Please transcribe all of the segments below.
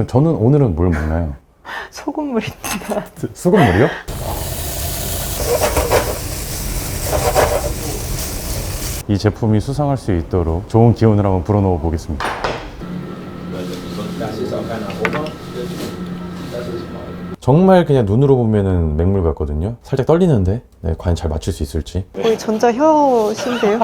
그 저는 오늘은 뭘 먹나요? 소금물입니다. 수- 수돗물이요? 이 제품이 수상할 수 있도록 좋은 기운을 한번 불어넣어 보겠습니다. 정말 그냥 눈으로 보면은 맹물 같거든요. 살짝 떨리는데 네, 과연 잘 맞출 수 있을지. 거의 전자 혀신데요.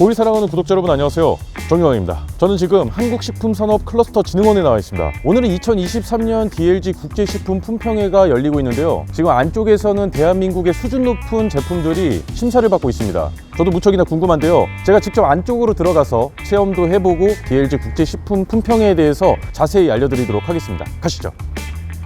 오일 사랑하는 구독자 여러분 안녕하세요. 정영환입니다. 저는 지금 한국식품산업클러스터 진흥원에 나와 있습니다. 오늘은 2023년 DLG 국제식품 품평회가 열리고 있는데요. 지금 안쪽에서는 대한민국의 수준 높은 제품들이 심사를 받고 있습니다. 저도 무척이나 궁금한데요. 제가 직접 안쪽으로 들어가서 체험도 해보고 DLG 국제식품 품평회에 대해서 자세히 알려드리도록 하겠습니다. 가시죠.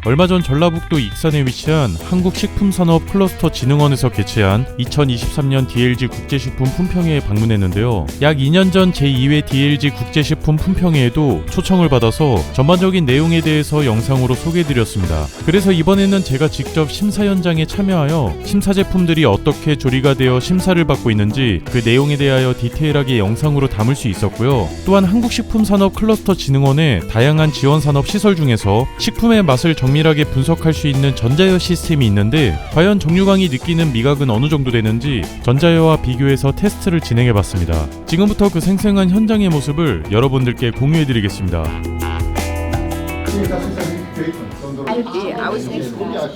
얼마 전 전라북도 익산에 위치한 한국식품산업 클러스터 진흥원에서 개최한 2023년 DLG 국제식품 품평회에 방문했는데요. 약 2년 전 제2회 DLG 국제식품 품평회에도 초청을 받아서 전반적인 내용에 대해서 영상으로 소개해드렸습니다. 그래서 이번에는 제가 직접 심사 현장에 참여하여 심사 제품들이 어떻게 조리가 되어 심사를 받고 있는지 그 내용에 대하여 디테일하게 영상으로 담을 수 있었고요. 또한 한국식품산업 클러스터 진흥원의 다양한 지원 산업 시설 중에서 식품의 맛을 정 밀하게 분석할 수 있는 전자여 시스템이 있는데 과연 정유광이 느끼는 미각은 어느 정도 되는지 전자여와 비교해서 테스트를 진행해 봤습니다. 지금부터 그 생생한 현장의 모습을 여러분들께 공유해 드리겠습니다.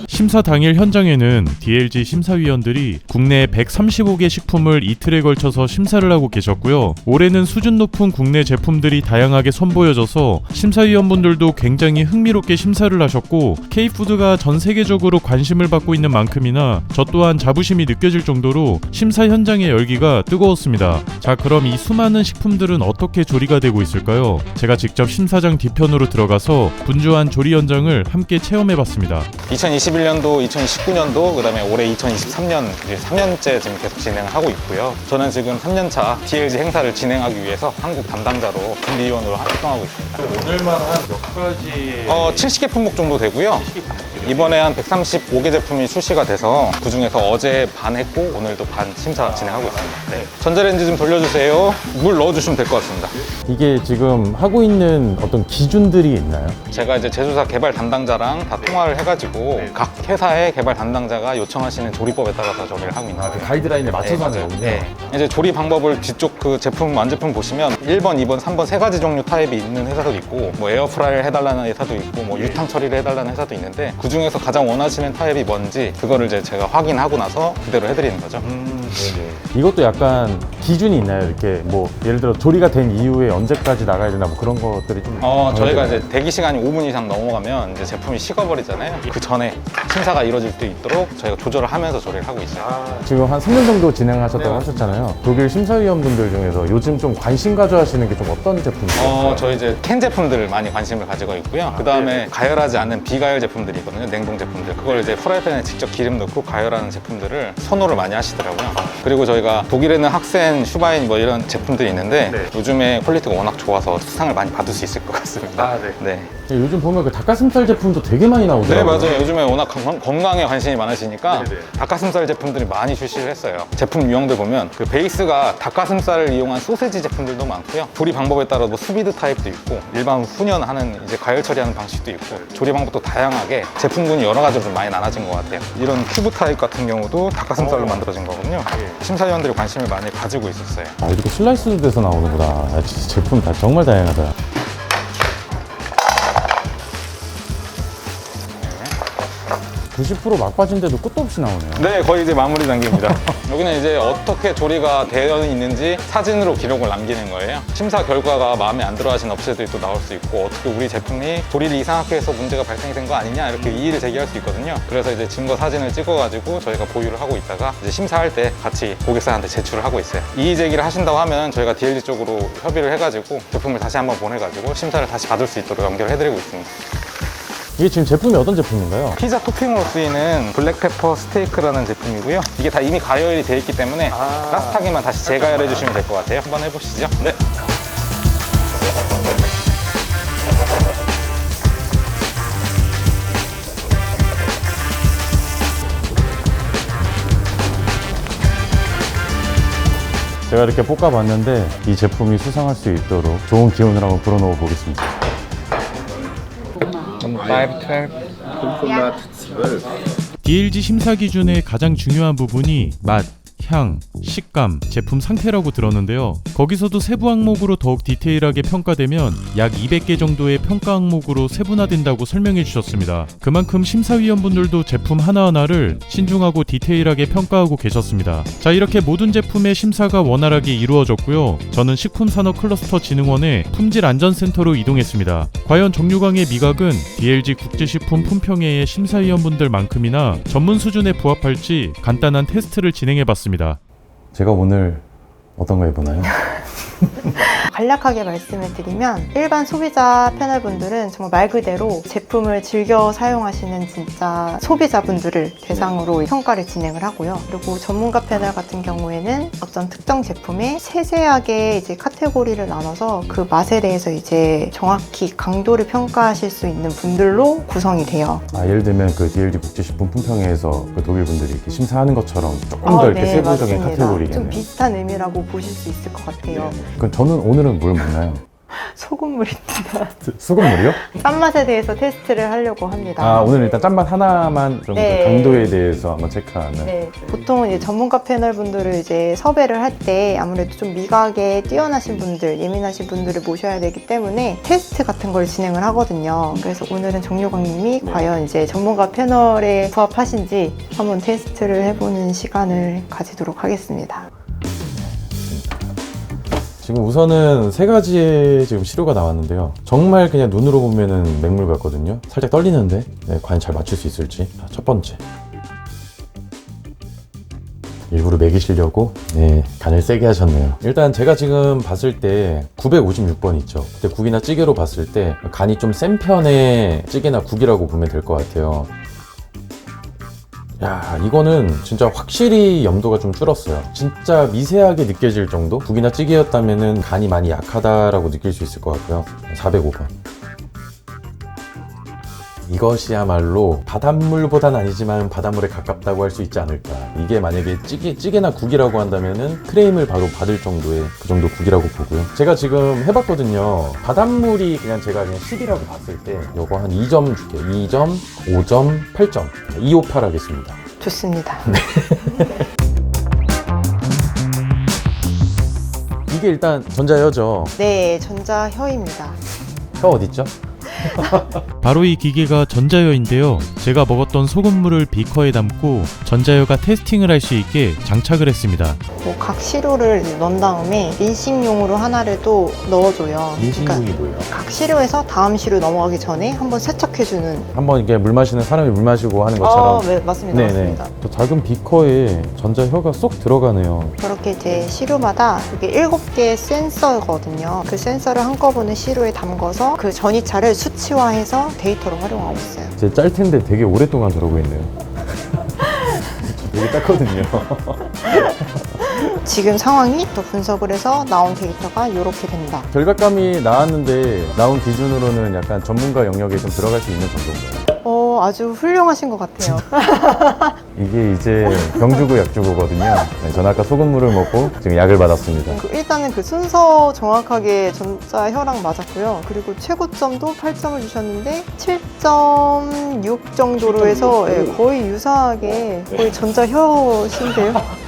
심사 당일 현장에는 DLG 심사위원들이 국내 135개 식품을 이틀에 걸쳐서 심사를 하고 계셨고요. 올해는 수준 높은 국내 제품들이 다양하게 선보여져서 심사위원분들도 굉장히 흥미롭게 심사를 하셨고 K푸드가 전 세계적으로 관심을 받고 있는 만큼이나 저 또한 자부심이 느껴질 정도로 심사 현장의 열기가 뜨거웠습니다. 자, 그럼 이 수많은 식품들은 어떻게 조리가 되고 있을까요? 제가 직접 심사장 뒤편으로 들어가서 분주한 조리 현장 을 함께 체험해 봤습니다. 2021년도, 2019년도, 그다음에 올해 2023년 이제 3년째 지금 계속 진행을 하고 있고요. 저는 지금 3년차 DLG 행사를 진행하기 위해서 한국 담당자로 준비위원으로 활동하고 있습니다. 오늘만 한 몇 가지 어, 70개 품목 정도 되고요. 이번에 한 135개 제품이 출시가 돼서 그 중에서 어제 반 했고 오늘도 반 심사 진행하고 있습니다. 네. 전자레인지 좀 돌려주세요. 물 넣어주시면 될 것 같습니다. 이게 지금 하고 있는 어떤 기준들이 있나요? 제가 이제 제조사 개발 담당자랑 다 통화를 해가지고 각 회사의 개발 담당자가 요청하시는 조리법에 따라서 조리를 하고 있는 거예요. 가이드라인에 맞춰서 하는. 거군요. 네. 이제 조리 방법을 뒤쪽 그 제품 완제품 보시면 1번, 2번, 3번 세 가지 종류 타입이 있는 회사도 있고 뭐 에어프라이를 해달라는 회사도 있고 뭐 유탕 처리를 해달라는 회사도 있는데 그 중에서 가장 원하시는 타입이 뭔지 그거를 이제 제가 확인하고 나서 그대로 해드리는 거죠. 이것도 약간 기준이 있나요? 이렇게 뭐 예를 들어 조리가 된 이후에 언제까지 나가야 되나 뭐 그런 것들이 좀 어, 저희가 이제 대기 시간이 5분 이상 넘어가면 이제 제품이 식어버리잖아요. 그 전에 심사가 이루어질 수 있도록 저희가 조절을 하면서 조리를 하고 있어요. 지금 한 3년 정도 진행하셨다고 하셨잖아요. 독일 심사위원분들 중에서 요즘 좀 관심 가져 하시는 게 좀 어떤 제품이세요? 어, 저희 이제 캔 제품들을 많이 관심을 가지고 있고요. 그 다음에 가열하지 않는 비가열 제품들이 있거든요. 냉동 제품들. 그걸 이제 프라이팬에 직접 기름 넣고 가열하는 제품들을 선호를 많이 하시더라고요. 그리고 저희가 독일에는 학센, 슈바인 뭐 이런 제품들이 있는데 요즘에 퀄리티가 워낙 좋아서 수상을 많이 받을 수 있을 것 같습니다. 네. 요즘 보면 그 닭가슴살 제품도 되게 많이 네, 나오더라고요. 맞아요. 요즘에 워낙 건- 건강에 관심이 많으시니까 닭가슴살 제품들이 많이 출시를 했어요. 제품 유형들 보면 그 베이스가 닭가슴살을 이용한 소세지 제품들도 많고요. 조리 방법에 따라 뭐 수비드 타입도 있고 일반 훈연하는 이제 과열 처리하는 방식도 있고 조리 방법도 다양하게 제품군이 여러 가지로 좀 많이 나눠진 것 같아요. 이런 큐브 타입 같은 경우도 닭가슴살로 만들어진 거거든요. 심사위원들이 관심을 많이 가지고 있었어요. 아, 이렇게 슬라이스도 돼서 나오는구나. 아, 진짜 제품 다 정말 다양하다. (90% 막바지인데도 끝도 없이 나오네요. 네, 거의 이제 마무리 단계입니다. 여기는 이제 어떻게 조리가 되어 있는지 사진으로 기록을 남기는 거예요. 심사 결과가 마음에 안 들어 하신 업체들이 또 나올 수 있고 어떻게 우리 제품이 조리를 이상하게 해서 문제가 발생이 된 거 아니냐 이렇게 이의를 제기할 수 있거든요. 그래서 이제 증거 사진을 찍어가지고 저희가 보유를 하고 있다가 이제 심사할 때 같이 고객사한테 제출을 하고 있어요. 이의 제기를 하신다고 하면 저희가 DLG 쪽으로 협의를 해가지고 제품을 다시 한번 보내가지고 심사를 다시 받을 수 있도록 연결해드리고 있습니다. 이게 지금 제품이 어떤 제품인가요? 피자 토핑으로 쓰이는 블랙페퍼 스테이크라는 제품이고요. 이게 다 이미 가열이 돼 있기 때문에 라스타기만 다시 재가열해 주시면 될 것 같아요. 한번 해보시죠. 네. 제가 이렇게 볶아봤는데 이 제품이 수상할 수 있도록 좋은 기운을 한번 불어넣어 보겠습니다. Number 5, 12. DLG 심사 기준의 가장 중요한 부분이 맛, 향, 식감, 제품 상태라고 들었는데요. 거기서도 세부 항목으로 더욱 디테일하게 평가되면 약 200개 정도의 평가 항목으로 세분화된다고 설명해 주셨습니다. 그만큼 심사위원분들도 제품 하나하나를 신중하고 디테일하게 평가하고 계셨습니다. 자, 이렇게 모든 제품의 심사가 원활하게 이루어졌고요. 저는 식품산업 클러스터 진흥원의 품질 안전센터로 이동했습니다. 과연 정유광의 미각은 DLG 국제식품 품평회의 심사위원분들만큼이나 전문 수준에 부합할지 간단한 테스트를 진행해 봤습니다. 제가 오늘 어떤 거 해보나요? 간략하게 말씀을 드리면 일반 소비자 패널분들은 정말 말 그대로 제품을 즐겨 사용하시는 진짜 소비자분들을 대상으로 평가를 진행을 하고요. 그리고 전문가 패널 같은 경우에는 어떤 특정 제품에 세세하게 이제 카테고리를 나눠서 그 맛에 대해서 이제 정확히 강도를 평가하실 수 있는 분들로 구성이 돼요. 아, 예를 들면 그 DLG 국제식품 품평회에서 그 독일 분들이 이렇게 심사하는 것처럼 조금 더 아, 이렇게 네, 세부적인 맞습니다. 카테고리겠네요. 좀 비슷한 의미라고 보실 수 있을 것 같아요. 그럼 저는 오늘은 뭘 먹나요? 소금물입니다. 수돗물이요? 짠맛에 대해서 테스트를 하려고 합니다. 아 오늘 일단 짠맛 하나만 좀 네. 그 강도에 대해서 한번 체크하는 네, 보통은 이제 전문가 패널 분들을 이제 섭외를 할 때 아무래도 좀 미각에 뛰어나신 분들, 예민하신 분들을 모셔야 되기 때문에 테스트 같은 걸 진행을 하거든요. 그래서 오늘은 정유광님이 과연 이제 전문가 패널에 부합하신지 한번 테스트를 해보는 시간을 가지도록 하겠습니다. 지금 우선은 세 가지의 지금 시료가 나왔는데요. 정말 그냥 눈으로 보면은 맹물 같거든요. 살짝 떨리는데 네, 과연 잘 맞출 수 있을지. 자, 첫 번째. 일부러 매기시려고? 네 간을 세게 하셨네요. 일단 제가 지금 봤을 때 956번 있죠. 근데 국이나 찌개로 봤을 때 간이 좀 센 편의 찌개나 국이라고 보면 될 것 같아요 야 이거는 진짜 확실히 염도가 좀 줄었어요. 진짜 미세하게 느껴질 정도? 국이나 찌개였다면은 간이 많이 약하다라고 느낄 수 있을 것 같고요. 405번 이것이야말로 바닷물보단 아니지만 바닷물에 가깝다고 할 수 있지 않을까 이게 만약에 찌개, 찌개나 국이라고 한다면은 크레임을 바로 받을 정도의 그 정도 국이라고 보고요 제가 지금 해봤거든요 바닷물이 그냥 제가 그냥 10이라고 봤을 때 요거 한 2점 줄게요 2점, 5점, 8점 258 하겠습니다 좋습니다. 이게 일단 전자여죠. 네, 전자혀입니다. 혀 어딨죠? 바로 이 기계가 전자여인데요. 제가 먹었던 소금물을 비커에 담고 전자여가 테스팅을 할 수 있게 장착을 했습니다. 뭐각 시료를 이제 넣은 다음에 인식용으로 하나를 또 넣어줘요. 그러니까 인신공이 뭐예요? 각 시료에서 다음 시료 넘어가기 전에 한번 세척해주는. 한번 이게 물 마시는 사람이 물 마시고 하는 것처럼. 아, 네, 맞습니다. 맞습니다. 저 작은 비커에 전자혀가 쏙 들어가네요. 그렇게 이제 시료마다 이게 일곱 개의 센서거든요. 그 센서를 한꺼번에 시료에 담궈서 그 전이차를 수 치화해서 데이터로 활용하고 있어요. 제짤 텐데 되게 오랫동안 저러고 있네요. 저 되게 땄거든요. 지금 상황이 또 분석을 해서 나온 데이터가 이렇게 된다. 결과감이 나왔는데 나온 기준으로는 약간 전문가 영역에 좀 들어갈 수 있는 정도인가요? 어, 아주 훌륭하신 것 같아요. 이게 이제 병주고 약주고거든요. 네, 전 아까 소금물을 먹고 지금 약을 받았습니다. 그 일단은 그 순서 정확하게 전자혈랑 맞았고요. 그리고 최고점도 8점을 주셨는데 7.6 정도로 해서 예, 거의 유사하게 거의 전자혀신데요.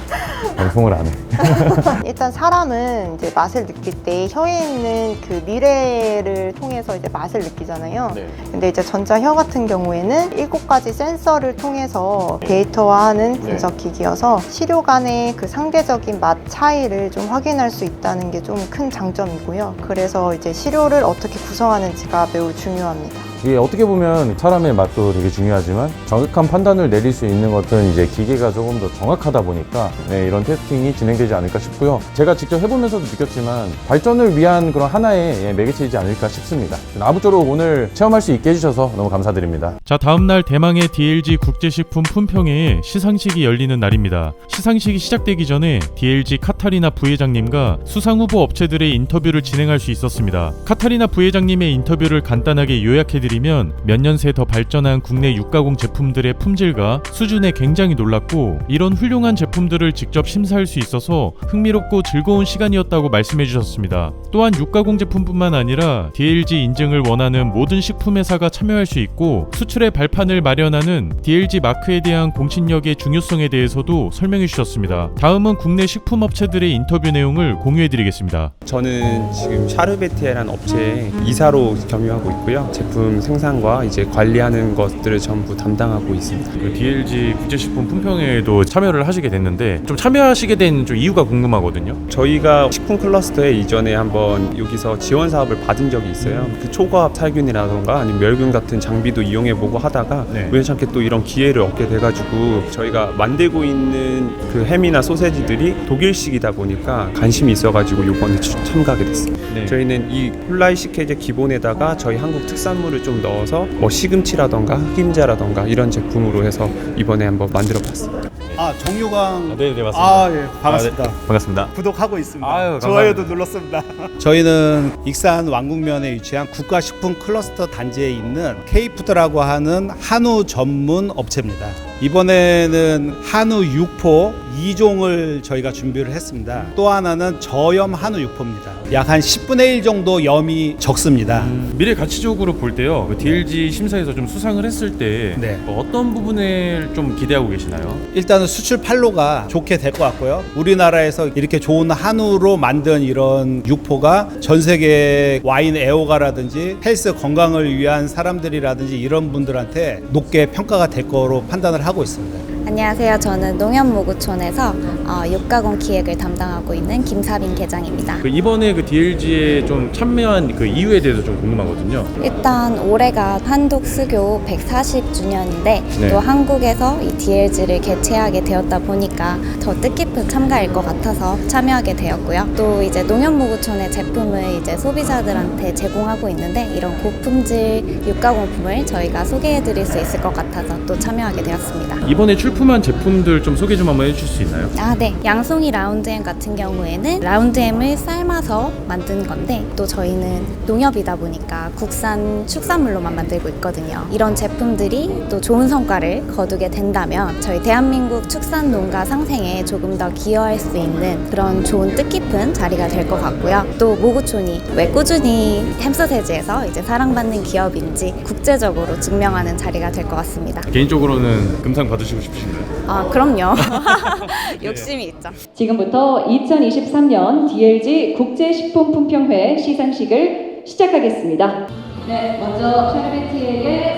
방송을 안 해. 일단 사람은 이제 맛을 느낄 때 혀에 있는 그 미래를 통해서 이제 맛을 느끼잖아요. 네. 근데 이제 전자혀 같은 경우에는 일곱 가지 센서를 통해서 데이터화하는 분석 기기여서 시료 간의 그 상대적인 맛 차이를 좀 확인할 수 있다는 게 좀 큰 장점이고요. 그래서 이제 시료를 어떻게 구성하는지가 매우 중요합니다. 이게 어떻게 보면 사람의 맛도 되게 중요하지만 정확한 판단을 내릴 수 있는 것은 이제 기계가 조금 더 정확하다 보니까 네, 이런 테스팅이 진행되지 않을까 싶고요. 제가 직접 해보면서도 느꼈지만 발전을 위한 그런 하나의 예, 매개체이지 않을까 싶습니다. 아무쪼록 오늘 체험할 수 있게 해주셔서 너무 감사드립니다. 자, 다음날 대망의 DLG 국제식품 품평회에 시상식이 열리는 날입니다. 시상식이 시작되기 전에 DLG 카타리나 부회장님과 수상 후보 업체들의 인터뷰를 진행할 수 있었습니다. 카타리나 부회장님의 인터뷰를 간단하게 요약해드리면 말씀드리면 몇 년 새 더 발전한 국내 육가공 제품들의 품질과 수준에 굉장히 놀랐고 이런 훌륭한 제품들을 직접 심사할 수 있어서 흥미롭고 즐거운 시간이었다고 말씀해 주셨습니다. 또한 육가공 제품뿐만 아니라 DLG 인증을 원하는 모든 식품 회사가 참여할 수 있고 수출의 발판을 마련하는 DLG 마크에 대한 공신력의 중요성에 대해서도 설명해 주셨습니다. 다음은 국내 식품 업체들의 인터뷰 내용을 공유해 드리겠습니다. 저는 지금 샤르베티에라는 업체에 이사로 경유하고 있고요. 제품 생산과 이제 관리하는 것들을 전부 담당하고 있습니다. 그 DLG 국제식품 품평회에도 참여를 하시게 됐는데 좀 참여하시게 된 좀 이유가 궁금하거든요. 저희가 식품 클러스터에 이전에 한번 여기서 지원 사업을 받은 적이 있어요. 그 초과합 살균이라던가 아니면 멸균 같은 장비도 이용해보고 하다가 네. 우연찮게 또 이런 기회를 얻게 돼가지고 저희가 만들고 있는 그 햄이나 소세지들이 독일식이다 보니까 관심이 있어가지고 이번에 추- 참가하게 됐어요. 네. 저희는 이 훌라이 식혜제 기본에다가 저희 한국 특산물을 좀 넣어서 뭐 시금치라던가 흑임자라던가 이런 제품으로 해서 이번에 한번 만들어 봤습니다. 아 정유광 네, 네 맞습니다. 아 예 반갑습니다. 반갑습니다. 구독하고 있습니다. 아유. 좋아요도 눌렀습니다. 저희는 익산 왕국면에 위치한 국가식품 클러스터 단지에 있는 K푸드라고 하는 한우 전문 업체입니다. 이번에는 한우 육포 2종을 저희가 준비를 했습니다. 또 하나는 저염 한우 육포입니다. 약 한 10분의 1 정도 염이 적습니다. 미래 가치적으로 볼 때요. 그 DLG 심사에서 좀 수상을 했을 때 네. 어, 어떤 부분을 좀 기대하고 계시나요? 일단은 수출 판로가 좋게 될 것 같고요. 우리나라에서 이렇게 좋은 한우로 만든 이런 육포가 전 세계 와인 애호가라든지 헬스 건강을 위한 사람들이라든지 이런 분들한테 높게 평가가 될 거로 판단을 하고 있습니다. 안녕하세요. 저는 농협모구촌에서 어, 육가공 기획을 담당하고 있는 김사빈 계장입니다. 그 이번에 그 DLG에 좀 참여한 그 이유에 대해서 좀 궁금하거든요. 일단 올해가 한독 수교 140주년인데 네. 또 한국에서 이 DLG를 개최하게 되었다 보니까 더 뜻깊은 참가일 것 같아서 참여하게 되었고요. 또 이제 농협모구촌의 제품을 이제 소비자들한테 제공하고 있는데 이런 고품질 육가공품을 저희가 소개해드릴 수 있을 것 같아서 또 참여하게 되었습니다. 이번에 출 품한 제품들 좀 소개 좀 한번 해주실 수 있나요? 아, 네. 양송이 라운드햄 같은 경우에는 라운드햄을 삶아서 만든 건데 또 저희는 농협이다 보니까 국산 축산물로만 만들고 있거든요. 이런 제품들이 또 좋은 성과를 거두게 된다면 저희 대한민국 축산 농가 상생에 조금 더 기여할 수 있는 그런 좋은 뜻깊은 자리가 될 것 같고요. 또 모구촌이 왜 꾸준히 햄서세지에서 이제 사랑받는 기업인지 국제적으로 증명하는 자리가 될 것 같습니다. 개인적으로는 금상 받으시고 싶으신 가요? 아, 그럼요. 욕심이 있죠. 지금부터 2023년 DLG 국제식품 품평회 시상식을 시작하겠습니다. 네, 먼저 샤르베티에게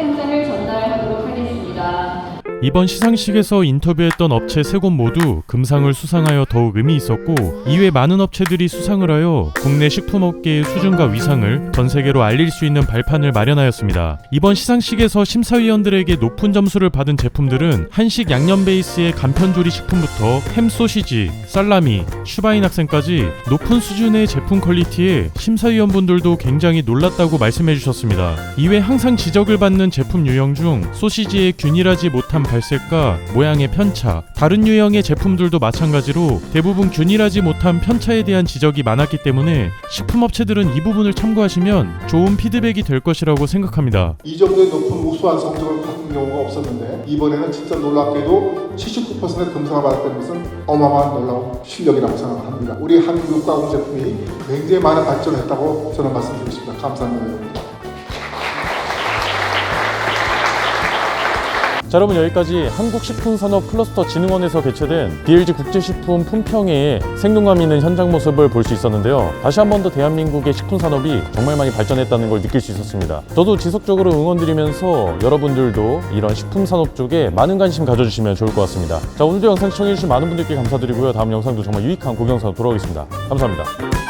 이번 시상식에서 인터뷰했던 업체 세 곳 모두 금상을 수상하여 더욱 의미 있었고 이외 많은 업체들이 수상을 하여 국내 식품업계의 수준과 위상을 전 세계로 알릴 수 있는 발판을 마련하였습니다. 이번 시상식에서 심사위원들에게 높은 점수를 받은 제품들은 한식 양념 베이스의 간편조리 식품부터 햄 소시지, 살라미, 슈바인 학생까지 높은 수준의 제품 퀄리티에 심사위원분들도 굉장히 놀랐다고 말씀해 주셨습니다. 이외 항상 지적을 받는 제품 유형 중 소시지의 균일하지 못한 발 색과 모양의 편차, 다른 유형의 제품들도 마찬가지로 대부분 균일하지 못한 편차에 대한 지적이 많았기 때문에 식품업체들은 이 부분을 참고하시면 좋은 피드백이 될 것이라고 생각합니다. 이 정도의 높은 우수한 성적을 받은 경우가 없었는데 이번에는 진짜 놀랍게도 79%의 금상을 받았다는 것은 어마어마한 놀라운 실력이라고 생각합니다. 우리 한국 가공 제품이 굉장히 많은 발전을 했다고 저는 말씀드리고 싶습니다. 감사합니다. 자 여러분 여기까지 한국식품산업 클러스터 진흥원에서 개최된 DLG 국제식품 품평회의 생동감 있는 현장 모습을 볼 수 있었는데요. 다시 한 번 더 대한민국의 식품산업이 정말 많이 발전했다는 걸 느낄 수 있었습니다. 저도 지속적으로 응원드리면서 여러분들도 이런 식품산업 쪽에 많은 관심 가져주시면 좋을 것 같습니다. 자 오늘도 영상 시청해주신 많은 분들께 감사드리고요. 다음 영상도 정말 유익한 고경사로 돌아오겠습니다. 감사합니다.